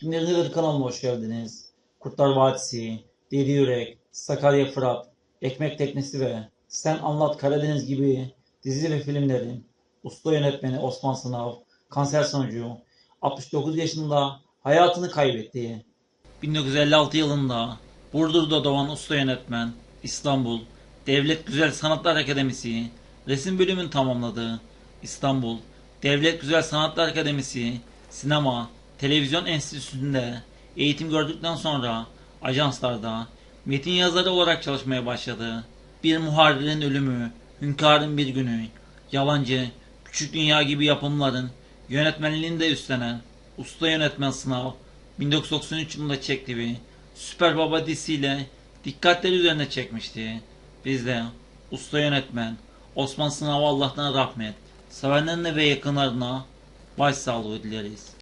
Filmleridir kanalıma hoş geldiniz. Kurtlar Vadisi, Deli Yürek, Sakarya Fırat, Ekmek Teknesi ve Sen Anlat Karadeniz gibi dizi ve filmlerin usta yönetmeni Osman Sınav kanser sonucu 69 yaşında hayatını kaybetti. 1956 yılında Burdur'da doğan usta yönetmen İstanbul Devlet Güzel Sanatlar Akademisi resim bölümünü tamamladı. İstanbul Devlet Güzel Sanatlar Akademisi Sinema Televizyon Enstitüsü'nde eğitim gördükten sonra ajanslarda metin yazarı olarak çalışmaya başladı. Bir muharirin ölümü, Hünkârın bir günü, Yalancı, Küçük Dünya gibi yapımların yönetmenliğini de üstlenen usta yönetmen sınav 1993 yılında çektiği Süper Baba dizisiyle dikkatleri üzerine çekmişti. Biz de usta yönetmen Osman Sınav'a Allah'tan rahmet, sevenlerine ve yakınlarına başsağlığı dileriz.